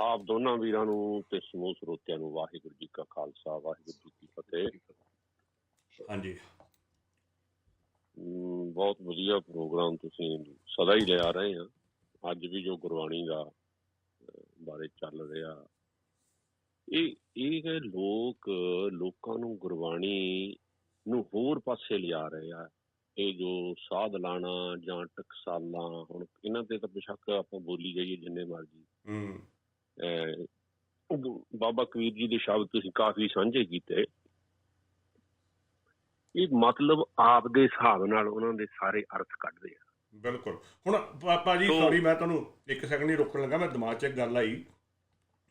ਆਪ ਦੋਨਾਂ ਵੀਰਾਂ ਨੂੰ ਤੇ ਸਮੂਹ ਸਰੋਤਿਆਂ ਨੂੰ ਵਾਹਿਗੁਰੂ ਜੀ ਕਾ ਖਾਲਸਾ ਵਾਹਿਗੁਰੂ ਜੀ ਕੀ ਫਤਿਹ। ਹਾਂਜੀ। ਬਹੁਤ ਵਧੀਆ ਪ੍ਰੋਗਰਾਮ ਤੁਸੀਂ ਸਦਾ ਹੀ ਲਿਆ ਰਹੇ ਆ। ਅੱਜ ਵੀ ਜੋ ਗੁਰਬਾਣੀ ਦਾ ਬਾਰੇ ਚੱਲ ਰਿਹਾ। ਇਹ ਇਹ ਹੈ ਲੋਕ ਲੋਕਾਂ ਨੂੰ ਗੁਰਬਾਣੀ ਨੂੰ ਹੋਰ ਪਾਸੇ ਲਿਆ ਰਹੇ ਆ। ਇਹ ਜੋ ਸਾਧ ਲਾਣਾ ਜਾਂ ਟਕਸਾਲਾਂ ਹੁਣ ਇਹਨਾਂ ਤੇ ਤਾਂ ਬੇਸ਼ੱਕ ਆਪਾਂ ਬੋਲੀ ਜਾਈਏ ਜਿੰਨੇ ਮਰਜ਼ੀ। ਹੂੰ ਬਾਬਾ ਕਬੀਰ ਜੀ ਦੇ ਸ਼ਬਦ ਤੁਸੀਂ ਕਾਫੀ ਸਾਂਝੇ ਕੀਤੇ। ਇਹ ਮਤਲਬ ਆਪ ਦੇ ਹਿਸਾਬ ਨਾਲ ਉਹਨਾਂ ਦੇ ਸਾਰੇ ਅਰਥ ਕੱਢਦੇ ਆ। ਬਿਲਕੁਲ। ਹੁਣ ਪਾਪਾ ਜੀ ਸੌਰੀ ਮੈਂ ਤੁਹਾਨੂੰ ਇੱਕ ਸੈਕਿੰਡ ਹੀ ਰੋਕਣ ਲੱਗਾ ਮੈਂ ਦਿਮਾਗ 'ਚ ਇੱਕ ਗੱਲ ਆਈ।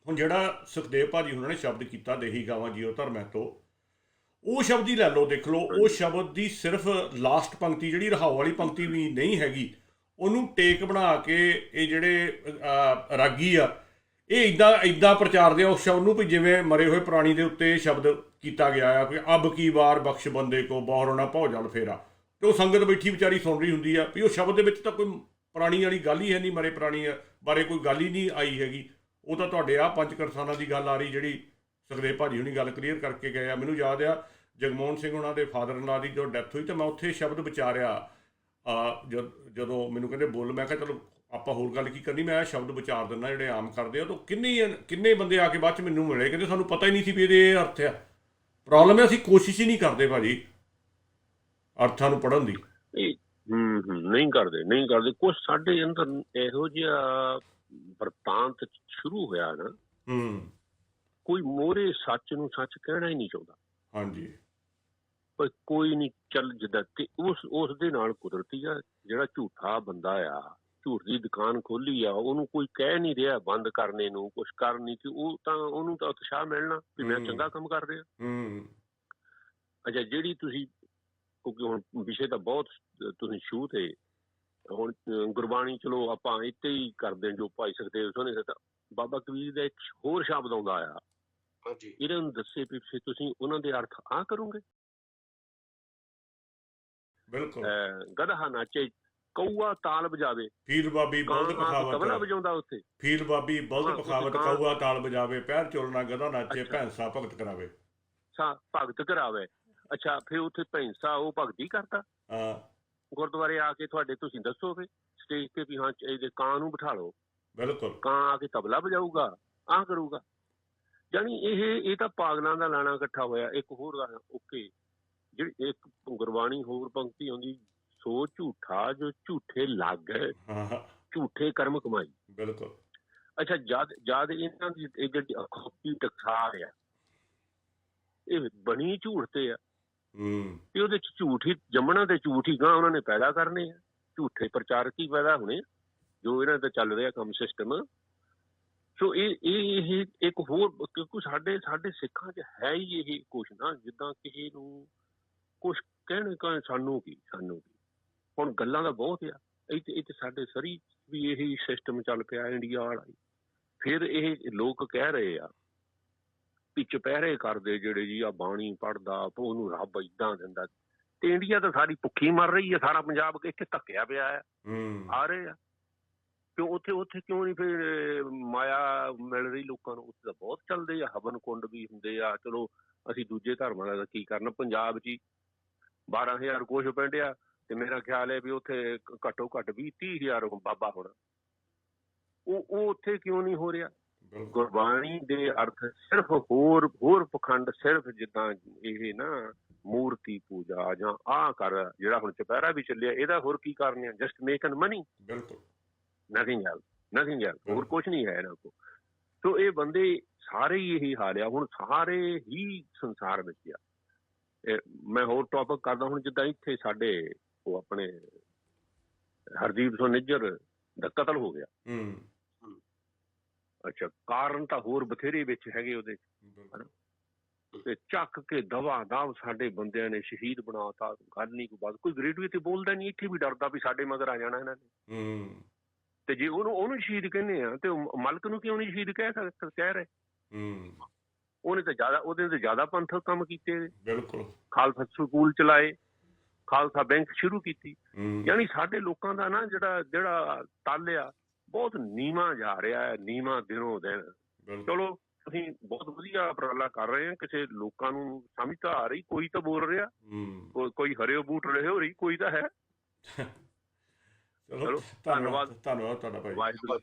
ਹੁਣ ਜਿਹੜਾ ਸੁਖਦੇਵ ਭਾਜੀ ਉਹਨਾਂ ਨੇ ਸ਼ਬਦ ਕੀਤਾ ਦੇਹੀ ਗਾਵਾਂ ਜੀਓ ਧਰਮੈ ਤੋਂ ਉਹ ਸ਼ਬਦ ਹੀ ਲੈ ਲਓ ਦੇਖ ਲਓ ਉਹ ਸ਼ਬਦ ਦੀ ਸਿਰਫ ਲਾਸਟ ਪੰਕਤੀ ਜਿਹੜੀ ਰਹਾਉ ਵਾਲੀ ਪੰਕਤੀ ਵੀ ਨਹੀਂ ਹੈਗੀ ਉਹਨੂੰ ਟੇਕ ਬਣਾ ਕੇ ਇਹ ਜਿਹੜੇ ਰਾਗੀ ਆ ਇਹ ਇਦਾਂ ਇਦਾਂ ਪ੍ਰਚਾਰਦੇ ਆ ਉਸ ਸ਼ਬਦ ਨੂੰ ਵੀ ਜਿਵੇਂ ਮਰੇ ਹੋਏ ਪ੍ਰਾਣੀ ਦੇ ਉੱਤੇ ਸ਼ਬਦ ਕੀਤਾ ਗਿਆ ਆ ਕਿ ਅਬ ਕੀ ਵਾਰ ਬਖਸ਼ ਬੰਦੇ ਕੋ ਬਹੁਰਣਾ ਭੌ ਜਲ ਫੇਰਾ। ਤੇ ਉਹ ਸੰਗਤ ਬੈਠੀ ਵਿਚਾਰੀ ਸੁਣ ਰਹੀ ਹੁੰਦੀ ਆ ਵੀ ਉਹ ਸ਼ਬਦ ਦੇ ਵਿੱਚ ਤਾਂ ਕੋਈ ਪ੍ਰਾਣੀ ਵਾਲੀ ਗੱਲ ਹੀ ਹੈ ਨਹੀਂ, ਮਰੇ ਪ੍ਰਾਣੀ ਬਾਰੇ ਕੋਈ ਗੱਲ ਹੀ ਨਹੀਂ ਆਈ ਹੈਗੀ। ਉਹ ਤਾਂ ਤੁਹਾਡੇ ਆ ਪੰਜ ਕਰਸਾਨਾਂ ਦੀ ਗੱਲ ਆ ਰਹੀ ਜਿਹੜੀ ਸੁਖਦੇਵ ਭਾਜੀ ਹੁਣੀ ਗੱਲ ਕਲੀਅਰ ਕਰਕੇ ਗਏ ਆ। ਮੈਨੂੰ ਯਾਦ ਆ ਜਗਮੋਹਨ ਸਿੰਘ ਉਹਨਾਂ ਦੇ ਫਾਦਰ ਇਨ ਦੀ ਜੋ ਡੈਥ ਹੋਈ ਤਾਂ ਮੈਂ ਉੱਥੇ ਸ਼ਬਦ ਵਿਚਾਰਿਆ ਜਦ- ਜਦੋਂ ਮੈਨੂੰ ਕਹਿੰਦੇ ਬੋਲ, ਮੈਂ ਕਿਹਾ ਚਲੋ ਆਪਾਂ ਹੋਰ ਗੱਲ ਕੀ ਕਰਨੀ? ਮੈਂ ਇਹ ਸ਼ਬਦ ਵਿਚਾਰ ਦਿੰਦਾ ਜਿਹੜੇ ਆਮ ਕਰਦੇ ਆ ਤਾਂ ਕਿੰਨੇ ਕਿੰਨੇ ਬੰਦੇ ਆ ਕੇ ਬਾਅਦ ਚ ਮੈਨੂੰ ਮਿਲੇ ਕਹਿੰਦੇ ਸਾਨੂੰ ਪਤਾ ਹੀ ਨਹੀਂ ਸੀ ਵੀ ਇਹਦੇ ਇਹ ਅਰਥ ਆ। ਪ੍ਰੋਬਲਮ ਹੈ ਅਸੀਂ ਕੋਸ਼ਿਸ਼ ਹੀ ਨਹੀਂ ਕਰਦੇ ਭਾਜੀ ਅਰਥਾਂ ਨੂੰ ਪੜਨ ਦੀ। ਹੂੰ ਹੂੰ ਨਹੀਂ ਕਰਦੇ ਨਹੀਂ ਕਰਦੇ। ਕੁਝ ਸਾਡੇ ਅੰਦਰ ਇਹੋ ਜਿਹਾ ਵਰਤਾਂਤ ਸ਼ੁਰੂ ਹੋਇਆ ਨਾ ਹੂੰ। ਕੋਈ ਮੋਰੇ ਸੱਚ ਨੂੰ ਸੱਚ ਕਹਿਣਾ ਹੀ ਨਹੀਂ ਚਾਹੁੰਦਾ। ਹਾਂਜੀ। ਪਰ ਕੋਈ ਨਹੀਂ ਚੱਲ ਜਿੱਦਾਂ ਤੇ ਉਸ ਉਸ ਦੇ ਨਾਲ ਕੁਦਰਤੀ ਆ ਜਿਹੜਾ ਝੂਠਾ ਬੰਦਾ ਆ ਝੂਠ ਦੀ ਦੁਕਾਨ ਖੋਲੀ ਆ ਉਹਨੂੰ ਕੋਈ ਕਹਿ ਨਹੀਂ ਰਿਹਾ ਬੰਦ ਕਰਨੇ ਨੂੰ ਕੁਝ ਕਰ ਨਹੀਂ ਕਿ ਉਹ ਤਾਂ ਉਹਨੂੰ ਤਾਂ ਉਤਸ਼ਾਹ ਮਿਲਣਾ ਵੀ ਮੈਂ। ਚੰਗਾ ਕੰਮ ਕਰ ਰਿਹਾ। ਹੂੰ। ਅੱਛਾ ਜਿਹੜੀ ਤੁਸੀਂ ਕਿਉਂਕਿ ਹੁਣ ਵਿਸ਼ੇ ਤਾਂ ਬਹੁਤ ਤੁਸੀਂ ਸ਼ੂ ਤੇ ਹੁਣ ਗੁਰਬਾਣੀ ਚਲੋ ਆਪਾਂ ਇੱਥੇ ਹੀ ਕਰਦੇ ਜੋ ਭਾਈ ਸੁਖਦੇਵ ਸੋਨੇ ਦਿੱਤਾ ਬਾਬਾ ਕਬੀਰ ਦਾ ਇੱਕ ਹੋਰ ਸ਼ਬਦ ਆਉਂਦਾ ਆ। ਹਾਂਜੀ। ਇਹਨਾਂ ਨੂੰ ਦੱਸੇ ਫਿਰ ਤੁਸੀਂ ਉਹਨਾਂ ਦੇ ਅਰਥ ਆ ਕਰੋਗੇ? ਬਿਲਕੁਲ। ਗਧਾ ਨਾਚੇ ਕਊਆ ਤਾਲ ਵਜਾਵੇ। ਫੀਲ ਬਾਬੀ ਬਲਦ ਆ ਕੇ ਤਬਲਾ ਪਖਾਵਤ ਵਜਾਉਂਦਾ ਉੱਥੇ। ਫੀਲ ਬਾਬੀ ਹਾਂ, ਬਲਦ ਤੁਸੀਂ ਪਖਾਵਤ ਕਾਂ- ਕਊਆ ਤਾਲ ਬਜਾਵੇ ਪੈਰ ਚੋਲਣਾ ਗਦਾ ਨਾਚੇ ਅੱਛਾ। ਭੈਂਸਾ ਭਗਤ ਕਰਾਵੇ। ਸਾ ਭਗਤ ਕਰਾਵੇ। ਅੱਛਾ ਫਿਰ ਉੱਥੇ ਭੈਂਸਾ ਉਹ ਭਗਤੀ ਕਰਦਾ। ਹਾਂ। ਗੁਰਦੁਆਰੇ ਆ ਕੇ ਤੁਹਾਡੇ ਤੁਸੀਂ ਦੱਸੋ ਫਿਰ ਸਟੇਜ ਤੇ ਵੀ ਹਾਂ ਇਹਦੇ ਕਾਂ ਨੂੰ ਬਿਠਾ ਲਓ। ਬਿਲਕੁਲ। ਕਾਂ ਆ ਕੇ ਤਬਲਾ ਵਜਾਊਗਾ ਆ ਕਰੂਗਾ। ਯਾਨੀ ਇਹ ਇਹ ਤਾਂ ਪਾਗਲਾਂ ਦਾ ਲਾਣਾ ਇਕੱਠਾ ਹੋਇਆ। ਇੱਕ ਹੋਰ ਗੱਲ ਓਕੇ। ਜਿਹੜੀ ਇੱਕ ਗੁਰਬਾਣੀ ਹੋਰ ਪੰਕਤੀ ਆਉਂਦੀ ਸੋ ਝੂਠਾ ਜੋ ਝੂਠੇ ਲੱਗ ਝੂਠੇ ਕਰਮ ਕਮਾਈ। ਬਿਲਕੁਲ। ਅੱਛਾ ਜਦ ਜਦ ਇਹਨਾਂ ਦੀ ਇਹ ਜਿਹੜੀ ਅਖੌਤੀ ਟਕਸਾਰ ਆ ਇਹ ਬਣੀ ਝੂਠ ਤੇ ਆ। ਹੂੰ। ਤੇ ਉਹਦੇ ਚ ਝੂਠ ਹੀ ਜੰਮਣਾ ਤੇ ਝੂਠ ਹੀ ਗਾਂ ਉਹਨਾਂ ਨੇ ਪੈਦਾ ਕਰਨੇ ਆ। ਝੂਠੇ ਪ੍ਰਚਾਰਕ ਹੀ ਪੈਦਾ ਹੋਣੇ ਜੋ ਇਹਨਾਂ ਦਾ ਚੱਲ ਰਿਹਾ ਕੰਮ ਸਿਸਟਮ ਸੋ ਇਹ ਇਹ ਇਹ ਇੱਕ ਹੋਰ ਕਿਉਂਕਿ ਸਾਡੇ ਸਾਡੇ ਸਿੱਖਾਂ 'ਚ ਹੈ ਹੀ ਇਹ ਕੁਛ ਨਾ ਜਿੱਦਾਂ ਕਿਸੇ ਨੂੰ ਕੁਛ ਕਹਿਣ ਕਹੇ ਸਾਨੂੰ ਕੀ ਸਾਨੂੰ ਕੀ। ਹੁਣ ਗੱਲਾਂ ਦਾ ਬਹੁਤ ਆ। ਇੱਥੇ ਇੱਥੇ ਸਾਡੇ ਸਰੀ ਵੀ ਇਹੀ ਸਿਸਟਮ ਚੱਲ ਪਿਆ ਇੰਡੀਆ ਵਾਲਾ। ਫਿਰ ਇਹ ਲੋਕ ਕਹਿ ਰਹੇ ਆ ਵੀ ਚੁਪਹਿਰੇ ਕਰਦੇ ਜਿਹੜੇ ਜੀ ਆ ਬਾਣੀ ਪੜਦਾ ਉਹਨੂੰ ਰੱਬ ਇਦਾਂ ਦਿੰਦਾ। ਤੇ ਇੰਡੀਆ ਤਾਂ ਸਾਰੀ ਭੁੱਖੀ ਮਰ ਰਹੀ ਹੈ ਸਾਰਾ ਪੰਜਾਬ ਇੱਥੇ ਧੱਕਿਆ ਪਿਆ ਹੈ। ਆ ਰਹੇ ਆ। ਕਿਉਂ ਉੱਥੇ ਉੱਥੇ ਕਿਉਂ ਨਹੀਂ ਫਿਰ ਮਾਇਆ ਮਿਲ ਰਹੀ ਲੋਕਾਂ ਨੂੰ? ਉੱਥੇ ਤਾਂ ਬਹੁਤ ਚੱਲਦੇ ਆ ਹਵਨ ਕੁੰਡ ਵੀ ਹੁੰਦੇ ਆ। ਚਲੋ ਅਸੀਂ ਦੂਜੇ ਧਰਮਾਂ ਦਾ ਕੀ ਕਰਨਾ? ਪੰਜਾਬ 'ਚ ਹੀ 12000 ਕੁਛ ਪਿੰਡ ਆ ਤੇ ਮੇਰਾ ਖਿਆਲ ਹੈ ਵੀ ਉੱਥੇ ਘੱਟੋ ਘੱਟ 20 30000 ਬਾਬਾ ਹੋਣਾ। ਉਹ ਉਹ ਉੱਥੇ ਕਿਉਂ ਨਹੀਂ ਹੋ ਰਿਹਾ? ਗੁਰਬਾਣੀ ਦੇ ਅਰਥ ਸਿਰਫ ਹੋਰ ਹੋਰ ਪਖੰਡ ਸਿਰਫ ਜਿੱਦਾਂ ਇਹ ਨਾ ਮੂਰਤੀ ਪੂਜਾ ਜਾਂ ਆ ਕਰ ਜਿਹੜਾ ਹੁਣ ਚੁਪਹਿਰਾ ਵੀ ਚੱਲਿਆ ਇਹਦਾ ਹੋਰ ਕੀ ਕਾਰਨ ਹੈ ਜਸਟ ਮੇਕ ਐਨ ਮਨੀ ਬਿਲਕੁਲ। ਨਥਿੰਗ ਐਲਸ ਹੋਰ ਕੁਝ ਨਹੀਂ ਹੈ ਇਹਨਾਂ ਕੋਲ। ਸੋ ਇਹ ਬੰਦੇ ਸਾਰੇ ਹੀ ਇਹੀ ਹਾਲ ਆ। ਹੁਣ ਸਾਰੇ ਹੀ ਸੰਸਾਰ ਵਿੱਚ ਆ। ਮੈਂ ਹੋਰ ਟੌਪਿਕ ਕਰਦਾ ਹੁਣ ਜਿੱਦਾਂ ਇੱਥੇ ਸਾਡੇ ਉਹ ਆਪਣੇ ਹਰਦੀਪ ਸਿੰਘ ਨਿੱਜਰ ਦਾ ਕਤਲ ਹੋ ਗਿਆ। ਹੂੰ। ਅੱਛਾ ਕਾਰਨ ਤਾਂ ਹੋਰ ਬਥੇਰੇ ਵਿੱਚ ਹੈਗੇ ਉਹਦੇ। ਤੇ ਚੱਕ ਕੇ ਦਵਾ ਦਵ ਸਾਡੇ ਬੰਦਿਆਂ ਨੇ ਸ਼ਹੀਦ ਬਣਾਤਾ ਗੱਲ ਨਹੀਂ ਕੋਈ ਬਾਤ। ਕੋਈ ਗ੍ਰੇਡਵੇ ਤੇ ਬੋਲਦਾ ਨਹੀਂ ਇੱਥੇ ਵੀ ਡਰਦਾ ਵੀ ਸਾਡੇ ਮਗਰ ਆ ਜਾਣਾ ਇਹਨਾਂ ਨੇ। ਹੂੰ। ਤੇ ਜੇ ਉਹਨੂੰ ਉਹਨੂੰ ਸ਼ਹੀਦ ਕਹਿੰਦੇ ਆ ਤੇ ਮਲਕ ਨੂੰ ਕਿਉਂ ਨਹੀਂ ਸ਼ਹੀਦ ਕਹਿ ਸਕ ਕਹਿ ਰਹੇ? ਹੂੰ। ਉਹਨੇ ਤਾਂ ਜ਼ਿਆਦਾ ਉਹਦੇ ਤੇ ਜ਼ਿਆਦਾ ਪੰਥਕ ਕੰਮ ਕੀਤੇ। ਬਿਲਕੁਲ। ਖਾਲਸਾ ਸਕੂਲ ਚਲਾਏ। ਖਾਲਸਾ ਬੈਂਕ ਸ਼ੁਰੂ ਕੀਤੀ। ਯਾਨੀ ਸਾਡੇ ਲੋਕਾਂ ਦਾ ਨਾ ਜਿਹੜਾ ਜਿਹੜਾ ਤਲ ਆ ਬਹੁਤ ਨੀਵਾਂ ਜਾ ਰਿਹਾ ਹੈ ਨੀਵਾਂ ਦਿਨੋਂ ਦਿਨ। ਚਲੋ ਤੁਸੀਂ ਬਹੁਤ ਵਧੀਆ ਉਪਰਾਲਾ ਕਰ ਰਹੇ ਹੋ ਕਿਸੇ ਲੋਕਾਂ ਨੂੰ ਸਮਝ ਤਾਂ ਆ ਰਹੀ ਕੋਈ ਤਾਂ ਬੋਲ ਰਿਹਾ। ਕੋਈ- ਹਰਿਓ ਬੂਟ ਰਹੇ ਹੋ ਰਹੀ ਕੋਈ ਤਾਂ ਹੈ। ਚਲੋ ਧੰਨਵਾਦ ਧੰਨਵਾਦ। ਤੁਹਾਡਾ ਭਾਈ।